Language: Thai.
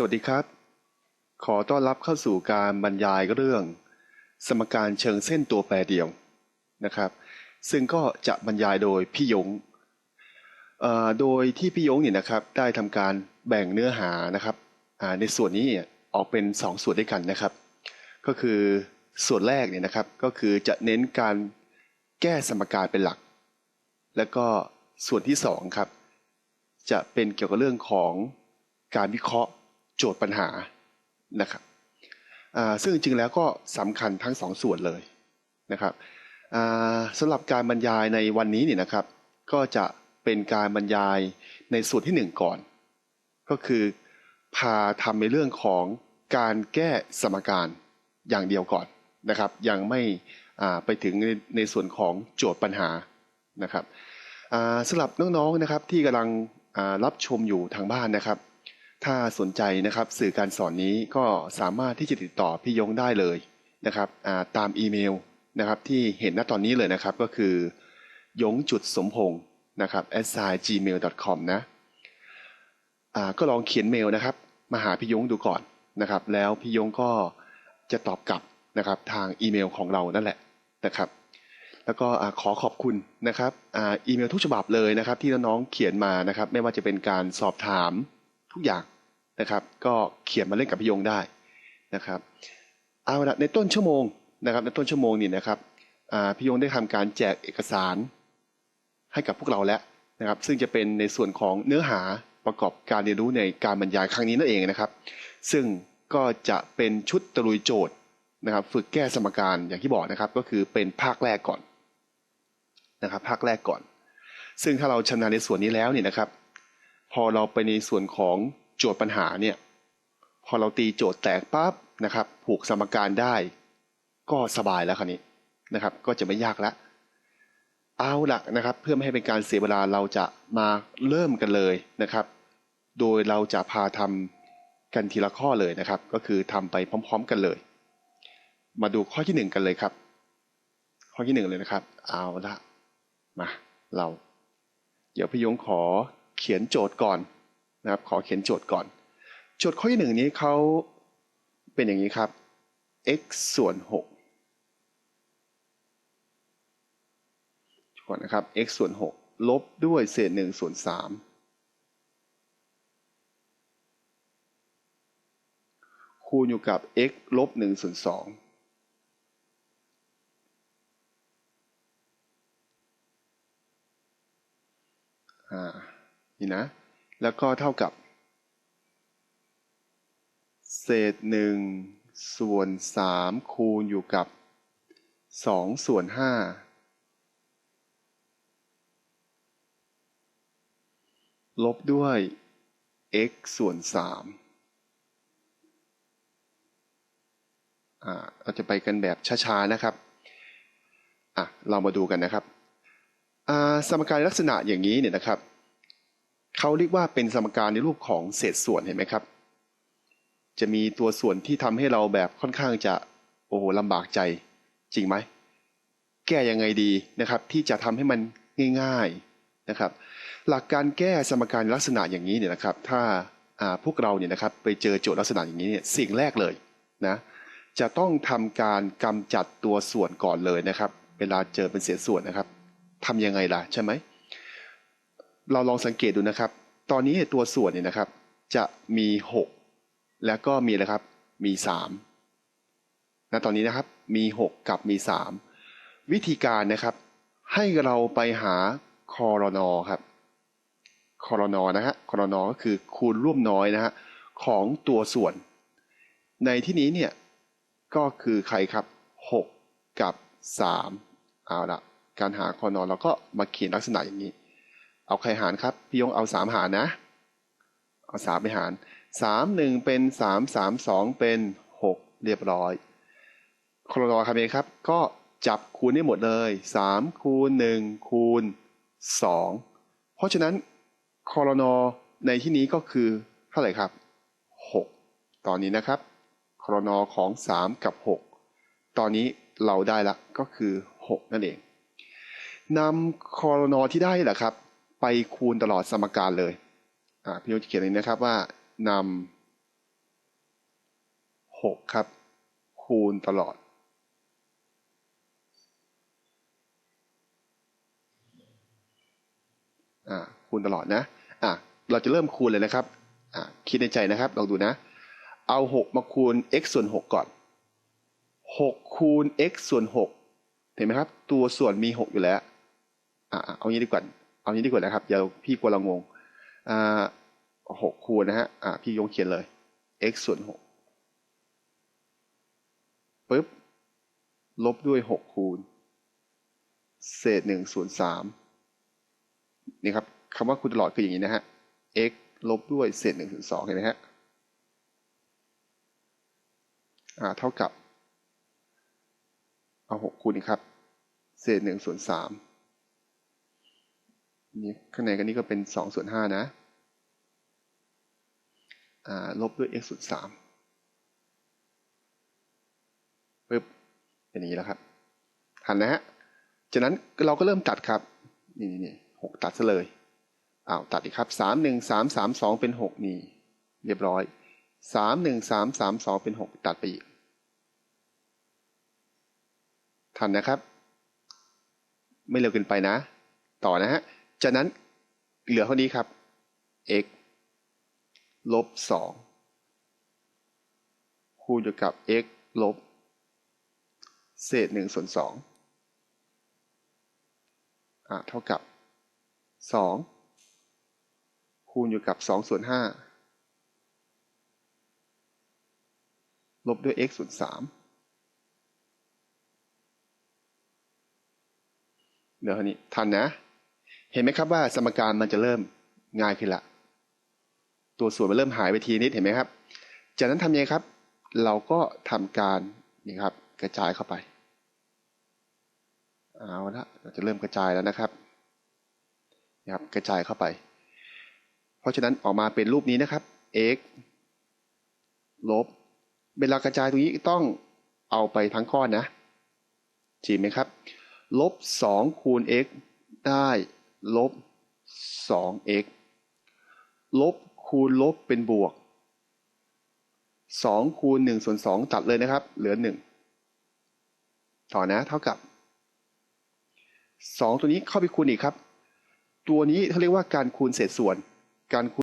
สวัสดีครับ ขอต้อนรับเข้าสู่การบรรยายเรื่อง สมการเชิงเส้นตัวแปรเดียวนะครับ ซึ่งก็จะบรรยายโดยพี่ยง โดยที่พี่ยงเนี่ยนะครับได้ทำการแบ่งเนื้อหานะครับในส่วนนี้ออกเป็น 2ส่วนด้วยกันนะครับ ก็คือส่วนแรกเนี่ยนะครับก็คือจะเน้นการแก้สมการเป็นหลัก แล้วก็ส่วนที่สองครับจะเป็นเกี่ยวกับเรื่องของการวิเคราะห์ โจทย์ปัญหานะครับซึ่งจริงๆแล้วก็สำคัญทั้งสองส่วนเลยนะครับอ่าสำหรับการบรรยายในวันนี้เนี่ยนะครับ ก็จะเป็นการบรรยายในส่วนที่หนึ่งก่อน ก็คือพาทำในเรื่องของการแก้สมการอย่างเดียวก่อนนะครับ ยังไม่ไปถึงในในส่วนของโจทย์ปัญหานะครับอ่าสำหรับน้องๆนะครับที่กำลังรับชมอยู่ทางบ้านนะครับ ถ้าสนใจนะครับสื่อการสอนนี้ก็สามารถที่จะติดต่อพี่ยงได้เลยนะครับาตามอีเมลนะครับที่เห็นณตอนนี้เลยนะครับก็คือยงจุดสมพงศ์นะครับ s i gmail.com นะก็ลองเขียนเมลนะครับ มาหาพี่ยงดูก่อนนะครับ แล้วพี่ยงก็จะตอบกลับนะครับทางอีเมลของเรานั่นแหละนะครับ แล้วก็ขอขอบคุณนะครับอีเมลทุกฉบับเลยนะครับ ที่น้องๆเขียนมานะครับ ไม่ว่าจะเป็นการสอบถาม ทุกอย่างนะครับ ก็เขียนมาเล่นกับพี่ยงได้นะครับเอาละในต้นชั่วโมงนะครับ ในต้นชั่วโมงนี่นะครับพี่ยงได้ทำการแจกเอกสารให้กับพวกเราแล้วนะครับ ซึ่งจะเป็นในส่วนของเนื้อหาประกอบการเรียนรู้ในการบรรยายครั้งนี้นั่นเองนะครับ ซึ่งก็จะเป็นชุดตะลุยโจทย์นะครับ ฝึกแก้สมการอย่างที่บอกนะครับ ก็คือเป็นภาคแรกก่อนนะครับ ภาคแรกก่อน ซึ่งถ้าเราชำนาญในส่วนนี้แล้วเนี่ยนะครับ พอเราไปในส่วนของโจทย์ปัญหาเนี่ย พอเราตีโจทย์แตกปั๊บนะครับ ผูกสมการได้ ก็สบายแล้วคราวนี้นะครับ ก็จะไม่ยากแล้วเอาละนะครับ เพื่อไม่ให้เป็นการเสียเวลาเราจะมาเริ่มกันเลยนะครับ โดยเราจะพาทำกันทีละข้อเลยนะครับ ก็คือทำไปพร้อม ๆ กันเลย มาดูข้อที่หนึ่งกันเลยครับ ข้อที่หนึ่งเลยนะครับ เอาละมาเรา เดี๋ยวพี่ยงขอ เขียนโจทย์ก่อนนะครับ ขอเขียนโจทย์ก่อน โจทย์ข้อที่หนึ่งนี้เขาเป็นอย่างนี้ครับ x ส่วน6ก่อนนะครับ x ส่วน 6 ลบด้วยเศษ1ส่วน3คูณอยู่กับ x ลบ1ส่วน2อ่า นี่นะ แล้วก็เท่ากับ เศษหนึ่งส่วนสามคูณอยู่กับสองส่วนห้าลบด้วย x ส่วนสามเราจะไปกันแบบช้าๆนะครับอะเรามาดูกันนะครับ สมการลักษณะอย่างนี้เนี่ยนะครับ เขาเรียกว่าเป็นสมการในรูปของเศษส่วนเห็นไหมครับ จะมีตัวส่วนที่ทำให้เราแบบค่อนข้างจะโอ้โหลำบากใจจริงไหม แก้ยังไงดีนะครับ ที่จะทำให้มันง่าย ๆนะครับ หลักการแก้สมการลักษณะอย่างนี้เนี่ยนะครับ ถ้าพวกเราเนี่ยนะครับไปเจอโจทย์ลักษณะอย่างนี้เนี่ยสิ่งแรกเลยนะจะต้องทำการกำจัดตัวส่วนก่อนเลยนะครับ เวลาเจอเป็นเศษส่วนนะครับทำยังไงล่ะใช่ไหม เราลองสังเกตดูนะครับ ตอนนี้ตัวส่วนเนี่ยนะครับ จะมี 6 แล้วก็มีอะไรครับ มี3นะตอนนี้นะครับ มี 6 กับมี 3 วิธีการนะครับ ให้เราไปหาคอรนอครับคอรนอนะฮะคอรนอก็คือคูณร่วมน้อยนะฮะของตัวส่วน ในที่นี้เนี่ยก็คือใครครับ 6 กับ 3 เอาละการหาคอนอเราก็มาเขียนลักษณะอย่างนี้ เอาใครหารครับ พี่ยงเอาสามหารนะ เอาสามไปหารสามหนึ่งเป็นสามสามสองเป็นหกเรียบร้อยคอนอทำเองครับ ก็จับคูณได้หมดเลยสามคูณหนึ่งคูณสองเพราะฉะนั้นคอรนอในที่นี้ก็คือเท่าไหร่ครับหกตอนนี้นะครับคอรนอของสามกับหกตอนนี้เราได้ละก็คือหกนั่นเองนำคอรนอที่ได้แหละครับ ไปคูณตลอดสมการเลยพี่โยจะเขียนเลยนะครับว่านหกครับ คูณตลอดอคูณตลอดนะอะเราจะเริ่มคูณเลยนะครับอ่าคิดในใจนะครับ ลองดูนะ เอาหกมาคูณ x ส่วนหกก่อนหกคูณ x ส่วนหกเห็นไหมครับ ตัวส่วนมีหกอยู่แล้วอ่าเอางี้ดีกว่า เอางี้ดีกว่านะครับเดี๋ยวพี่กลัวเรางงอ่าหกคูณนะฮะอ่าพี่ยงเขียนเลย x ส่วนหกปึ๊บลบด้วยหกคูณ เศษหนึ่งส่วนสามนี่ครับคำว่าคูณตลอดคืออย่างนี้นะฮะ x ลบด้วยเศษหนึ่งส่วนสองเห็นไหมฮะอ่าเท่ากับ เอาหกคูณนี่ครับ เศษหนึ่งส่วนสาม นี่ข้างในกันนี้ก็เป็นสองส่วนห้านะลบด้วย x ส่วนสามปึ๊บเป็นอย่างนี้แล้วครับหันนะฮะจากนั้นเราก็เริ่มตัดครับ นี่นี่หกตัดซะเลยอ้าวตัดอีกครับสามหนึ่งสามสามสองเป็นหกนี่เรียบร้อยสามหนึ่งสามสามสองเป็นหกตัดไปอีกทันนะครับ ไม่เร็วเกินไปนะ ต่อนะฮะ จากนั้นเหลือเท่านี้ครับ x ลบสองคูณอยู่กับ x ลบ เศษหนึ่งส่วนสองอ่าเท่ากับสองคูณอยู่กับสองส่วนห้าลบด้วย x ส่วนสามเดี๋ยวนี้ทันนะ เห็นไหมครับว่าสมการมันจะเริ่มง่ายขึ้นละตัวส่วนมันเริ่มหายไปทีนิดเห็นไหมครับ จากนั้นทำยังไงครับ เราก็ทำการนี่ครับ กระจายเข้าไปเอาละเราจะเริ่มกระจายแล้วนะครับนะครับ กระจายเข้าไป เพราะฉะนั้นออกมาเป็นรูปนี้นะครับ x ลบเวลากระจายตรงนี้ต้องเอาไปทั้งก้อนนะจริงไหมครับ ลบ 2 คูณ x ได้ ลบ 2x ลบคูณลบเป็นบวก 2 คูณ1ส่วน2ตัดเลยนะครับ เหลือ 1 ต่อนะเท่ากับ 2 ตัวนี้เข้าไปคูณอีกครับ ตัวนี้เขาเรียกว่าการคูณเศษส่วนการคูณ